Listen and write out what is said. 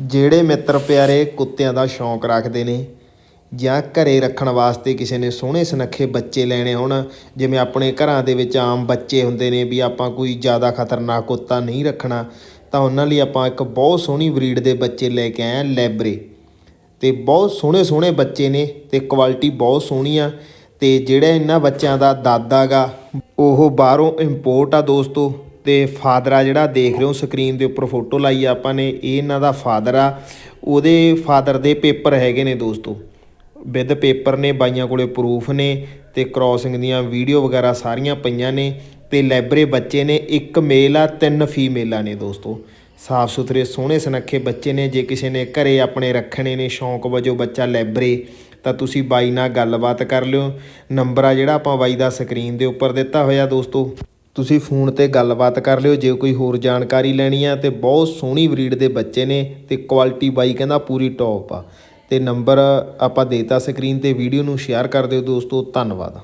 ਜਿਹੜੇ ਮਿੱਤਰ ਪਿਆਰੇ ਕੁੱਤਿਆਂ ਦਾ ਸ਼ੌਂਕ ਰੱਖਦੇ ਨੇ ਜਾਂ ਘਰੇ ਰੱਖਣ ਵਾਸਤੇ ਕਿਸੇ ਨੇ ਸੋਹਣੇ ਸੁਨੱਖੇ ਬੱਚੇ ਲੈਣੇ ਹੋਣ, ਜਿਵੇਂ ਆਪਣੇ ਘਰਾਂ ਦੇ ਵਿੱਚ ਆਮ ਬੱਚੇ ਹੁੰਦੇ ਨੇ ਵੀ ਆਪਾਂ ਕੋਈ ਜ਼ਿਆਦਾ ਖਤਰਨਾਕ ਕੁੱਤਾ ਨਹੀਂ ਰੱਖਣਾ, ਤਾਂ ਉਹਨਾਂ ਲਈ ਆਪਾਂ ਇੱਕ ਬਹੁਤ ਸੋਹਣੀ ਬਰੀਡ ਦੇ ਬੱਚੇ ਲੈ ਕੇ ਆਏ ਆ ਲੈਬਰੇ। ਤੇ ਬਹੁਤ ਸੋਹਣੇ ਸੋਹਣੇ ਬੱਚੇ ਨੇ ਤੇ ਕੁਆਲਿਟੀ ਬਹੁਤ ਸੋਹਣੀ ਆ ਤੇ ਜਿਹੜਾ ਇਹਨਾਂ ਬੱਚਿਆਂ ਦਾ ਦਾਦਾ ਗਾ, ਉਹ ਬਾਹਰੋਂ ਇੰਪੋਰਟ ਆ ਦੋਸਤੋ। ਤੇ ਫਾਦਰ ਆ ਜਿਹੜਾ ਦੇਖ ਰਹੇ ਹੋ ਸਕਰੀਨ ਦੇ ਉੱਪਰ ਫੋਟੋ ਲਾਈ ਆ ਆਪਾਂ ਨੇ, ਇਹ ਇਹਨਾਂ ਦਾ ਫਾਦਰ ਆ। ਉਹਦੇ ਫਾਦਰ ਦੇ ਪੇਪਰ ਹੈਗੇ ਨੇ ਦੋਸਤੋ। ਵਿਦ ਪੇਪਰ ਨੇ, ਬਾਈਆਂ ਕੋਲੇ ਪ੍ਰੂਫ ਨੇ ਤੇ ਕ੍ਰਾਸਿੰਗ ਦੀਆਂ ਵੀਡੀਓ ਵਗੈਰਾ ਸਾਰੀਆਂ ਪਈਆਂ ਨੇ ਤੇ ਲੈਬਰੇ ਬੱਚੇ ਨੇ, ਇੱਕ ਮੇਲ ਆ, ਤਿੰਨ ਫੀਮੇਲਾਂ ਨੇ ਦੋਸਤੋ। ਸਾਫ਼ ਸੁਥਰੇ, ਸੋਹਣੇ ਸੁਨੱਖੇ ਬੱਚੇ ਨੇ, ਜੇ ਕਿਸੇ ਨੇ ਘਰੇ ਆਪਣੇ ਰੱਖਣੇ ਨੇ, ਸ਼ੌਂਕ ਵਜੋਂ ਬੱਚਾ ਲੈਬਰੇ, ਤਾਂ ਤੁਸੀਂ ਬਾਈ ਨਾਲ ਗੱਲਬਾਤ ਕਰ ਲਿਓ। ਨੰਬਰ ਆ ਜਿਹੜਾ ਆਪਾਂ ਬਾਈ ਦਾ ਸਕਰੀਨ ਦੇ ਉੱਪਰ ਦਿੱਤਾ ਹੋਇਆ ਦੋਸਤੋ। ਤੁਸੀਂ ਫੋਨ ਤੇ ਗੱਲਬਾਤ ਕਰ ਲਿਓ, ਜੇ ਕੋਈ ਹੋਰ ਜਾਣਕਾਰੀ ਲੈਣੀ ਆ ਤੇ ਬਹੁਤ ਸੋਹਣੀ ਬਰੀਡ ਦੇ ਬੱਚੇ ਨੇ ਤੇ ਕੁਆਲਿਟੀ ਬਾਈ ਕਹਿੰਦਾ ਪੂਰੀ ਟੌਪ ਆ। ਤੇ ਨੰਬਰ ਆਪਾਂ ਦੇਤਾ ਸਕਰੀਨ ਤੇ ਵੀਡੀਓ ਨੂੰ ਸ਼ੇਅਰ ਕਰ ਦਿਓ ਦੋਸਤੋ, ਧੰਨਵਾਦ।